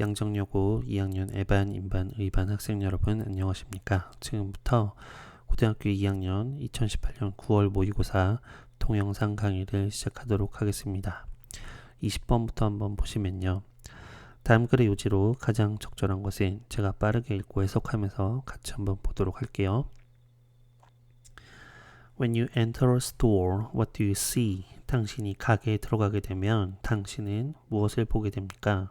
양정여고 2학년 애반, 인반, 의반 학생 여러분 안녕하십니까? 지금부터 고등학교 2학년 2018년 9월 모의고사 동영상 강의를 시작하도록 하겠습니다. 20번부터 한번 보시면요. 다음 글의 요지로 가장 적절한 것은 제가 빠르게 읽고 해석하면서 같이 한번 보도록 할게요. When you enter a store, what do you see? 당신이 가게에 들어가게 되면 당신은 무엇을 보게 됩니까?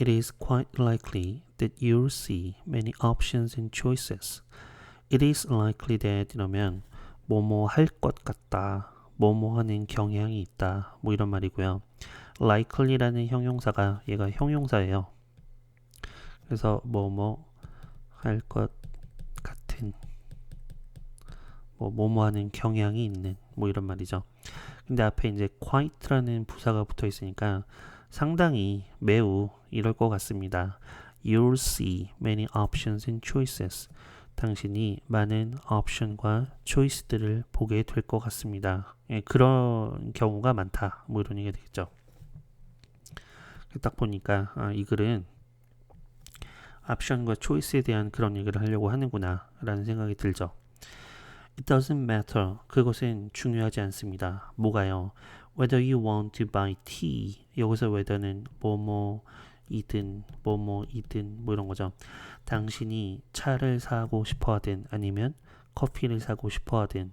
It is quite likely that you'll see many options and choices. It is likely that 이러면 뭐뭐 할 것 같다, 뭐뭐 하는 경향이 있다, 뭐 이런 말이고요. likely라는 형용사가 얘가 형용사예요. 그래서 뭐뭐 할 것 같은 뭐 뭐뭐 하는 경향이 있는 뭐 이런 말이죠. 근데 앞에 이제 quite라는 부사가 붙어 있으니까 상당히 매우 이럴 것 같습니다. You'll see many options and choices. 당신이 많은 옵션과 초이스들을 보게 될 것 같습니다. 예, 그런 경우가 많다. 뭐 이런 얘기가 되겠죠. 딱 보니까 아, 이 글은 옵션과 초이스에 대한 그런 얘기를 하려고 하는구나 라는 생각이 들죠. It doesn't matter. 그것은 중요하지 않습니다. 뭐가요? Whether you want to buy tea. 여기서 whether는 뭐뭐이든 뭐뭐이든 뭐 이런 거죠. 당신이 차를 사고 싶어 하든 아니면 커피를 사고 싶어 하든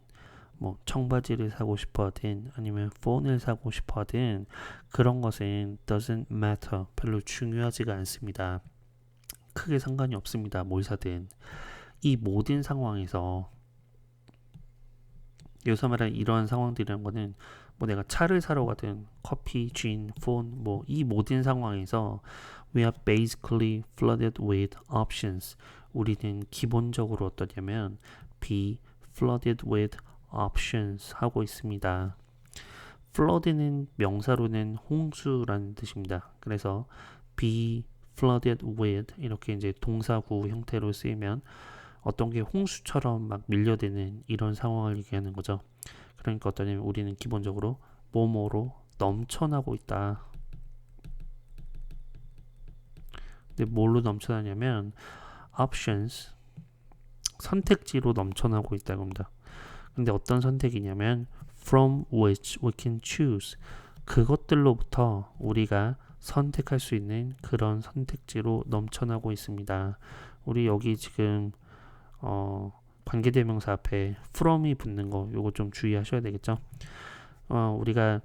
뭐 청바지를 사고 싶어 하든 아니면 폰을 사고 싶어 하든 그런 것은 doesn't matter. 별로 중요하지가 않습니다. 크게 상관이 없습니다. 뭘 사든. 이 모든 상황에서 여기서 말하는 이러한 상황들이라는 거는 뭐 내가 차를 사러 가든 커피, 진, 폰 뭐 이 모든 상황에서 we are basically flooded with options. 우리는 기본적으로 어떠냐면 be flooded with options 하고 있습니다. flood는 명사로는 홍수라는 뜻입니다. 그래서 be flooded with 이렇게 이제 동사구 형태로 쓰이면 어떤 게 홍수처럼 막 밀려드는 이런 상황을 얘기하는 거죠. 그러니까 어떠냐면 우리는 기본적으로 뭐뭐로 넘쳐나고 있다. 근데 뭘로 넘쳐나냐면 options 선택지로 넘쳐나고 있다고 합니다. 근데 어떤 선택이냐면 from which we can choose 그것들로부터 우리가 선택할 수 있는 그런 선택지로 넘쳐나고 있습니다. 우리 여기 지금 어, 관계대명사 앞에 from이 붙는 거 요거 좀 주의하셔야 되겠죠. 어, 우리가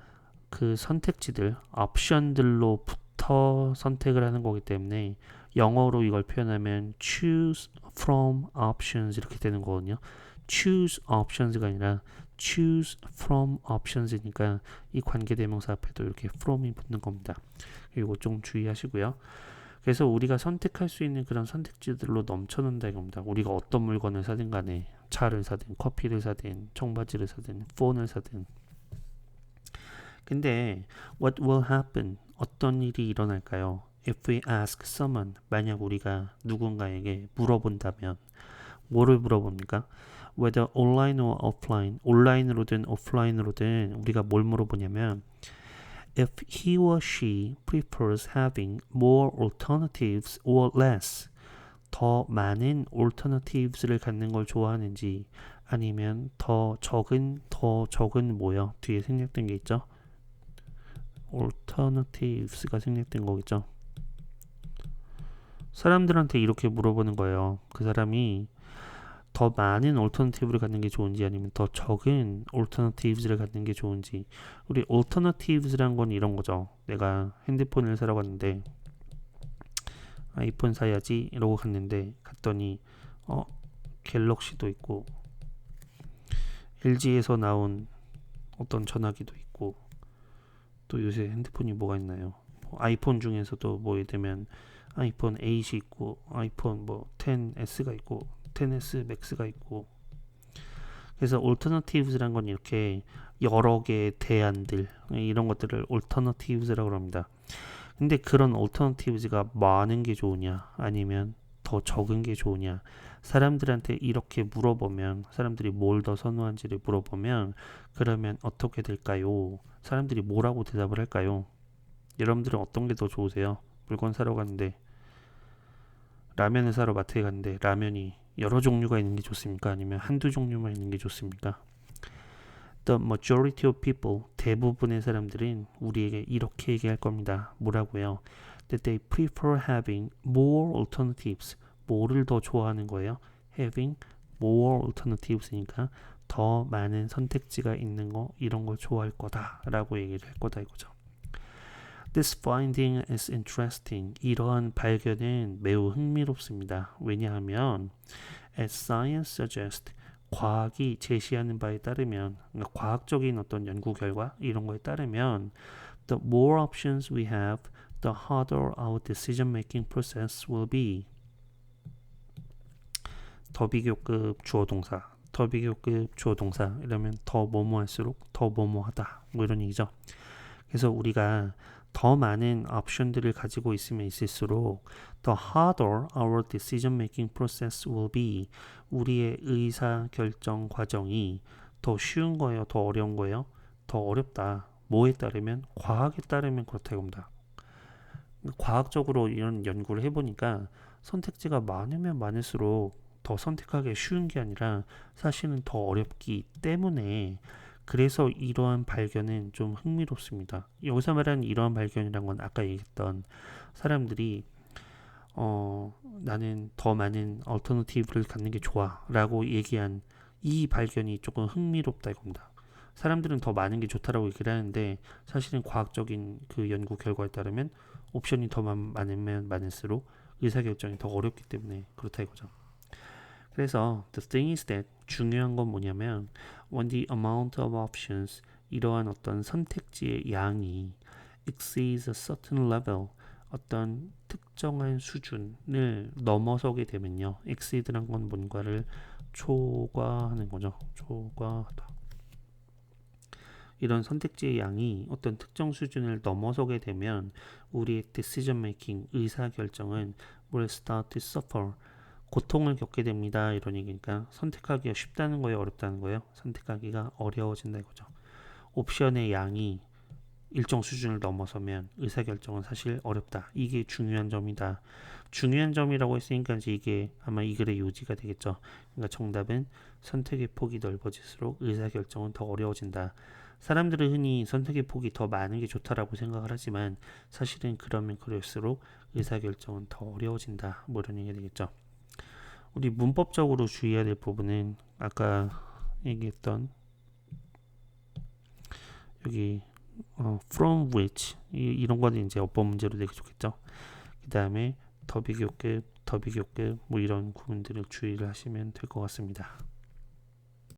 그 선택지들 옵션들로부터 선택을 하는 거기 때문에 영어로 이걸 표현하면 choose from options 이렇게 되는 거거든요. choose options가 아니라 choose from options이니까 이 관계대명사 앞에도 이렇게 from이 붙는 겁니다. 이거 좀 주의하시고요. 그래서 우리가 선택할 수 있는 그런 선택지들로 넘쳐난다 이겁니다. 우리가 어떤 물건을 사든 간에 차를 사든 커피를 사든 청바지를 사든 폰을 사든 근데 what will happen? 어떤 일이 일어날까요? If we ask someone 만약 우리가 누군가에게 물어본다면 뭐를 물어봅니까? Whether online or offline 온라인으로든 오프라인으로든 우리가 뭘 물어보냐면 if he or she prefers having more alternatives or less 더 많은 alternatives를 갖는 걸 좋아하는지 아니면 더 적은 더 적은 뭐요 뒤에 생략된 게 있죠 alternatives가 생략된 거겠죠 사람들한테 이렇게 물어보는 거예요 그 사람이 더 많은 올터너티브를 갖는 게 좋은지 아니면 더 적은 올터너티브를 갖는 게 좋은지. 우리 올터너티브란 건 이런 거죠. 내가 핸드폰을 사러 갔는데 아이폰 사야지 이러고 갔는데 갔더니 어 갤럭시도 있고 LG에서 나온 어떤 전화기도 있고 또 요새 핸드폰이 뭐가 있나요? 뭐 아이폰 중에서도 뭐 예를 들면 아이폰 8이 있고 아이폰 뭐 10s가 있고 10s max가 있고 그래서 alternative스란 건 이렇게 여러 개의 대안들 이런 것들을 alternatives라고 합니다. 근데 그런 alternatives가 많은 게 좋으냐 아니면 더 적은 게 좋으냐 사람들한테 이렇게 물어보면 사람들이 뭘 더 선호한지를 물어보면 그러면 어떻게 될까요? 사람들이 뭐라고 대답을 할까요? 여러분들은 어떤 게 더 좋으세요? 물건 사러 갔는데 라면을 사러 마트에 갔는데 라면이 여러 종류가 있는 게 좋습니까? 아니면 한두 종류만 있는 게 좋습니까? The majority of people, 대부분의 사람들은 우리에게 이렇게 얘기할 겁니다. 뭐라고요? That they prefer having more alternatives. 뭐를 더 좋아하는 거예요? Having more alternatives니까 더 많은 선택지가 있는 거 이런 걸 좋아할 거다라고 얘기를 할 거다 이거죠. This finding is interesting. 이러한 발견은 매우 흥미롭습니다. 왜냐하면 as science suggests 과학이 제시하는 바에 따르면 그러니까 과학적인 어떤 연구 결과 이런 거에 따르면 the more options we have, the harder our decision making process will be. 더 비교급 주어 동사, 더 비교급 주어 동사 이러면 더 뭐뭐 할수록 더 뭐뭐 하다 뭐 이런 얘기죠. 그래서 우리가 더 많은 옵션들을 가지고 있으면 있을수록 the harder our decision making process will be 우리의 의사 결정 과정이 더 쉬운 거예요, 더 어려운 거예요, 더 어렵다. 뭐에 따르면 과학에 따르면 그렇다고 합니다. 과학적으로 이런 연구를 해보니까 선택지가 많으면 많을수록 더 선택하기 쉬운 게 아니라 사실은 더 어렵기 때문에 그래서 이러한 발견은 좀 흥미롭습니다. 여기서 말하는 이러한 발견이란 건 아까 얘기했던 사람들이 어, 나는 더 많은 얼터너티브를 갖는 게 좋아 라고 얘기한 이 발견이 조금 흥미롭다 이겁니다. 사람들은 더 많은 게 좋다라고 얘기를 하는데 사실은 과학적인 그 연구 결과에 따르면 옵션이 더 많으면 많을수록 의사결정이 더 어렵기 때문에 그렇다 이거죠. 그래서 the thing is that 중요한 건 뭐냐면 when the amount of options 이러한 어떤 선택지의 양이 exceeds a certain level 어떤 특정한 수준을 넘어서게 되면요. exceed란 건 뭔가를 초과하는 거죠. 초과하다. 이런 선택지의 양이 어떤 특정 수준을 넘어서게 되면 우리의 decision making 의사 결정은 will start to suffer 고통을 겪게 됩니다. 이런 얘기니까 선택하기가 쉽다는 거예요, 어렵다는 거예요. 선택하기가 어려워진다 이거죠. 옵션의 양이 일정 수준을 넘어서면 의사결정은 사실 어렵다. 이게 중요한 점이다. 중요한 점이라고 했으니까 이제 이게 아마 이 글의 요지가 되겠죠. 그러니까 정답은 선택의 폭이 넓어질수록 의사결정은 더 어려워진다. 사람들은 흔히 선택의 폭이 더 많은 게 좋다라고 생각을 하지만 사실은 그러면 그럴수록 의사결정은 더 어려워진다. 뭐 이런 얘기가 되겠죠. 우리 문법적으로 주의해야 될 부분은 아까 얘기했던 여기 어, from which 이, 런 거는 이제 어법 문제로 되게 좋겠죠. 그 다음에 더 비교급, 더 비교급 뭐 이런 구문들을 주의를 하시면 될 것 같습니다.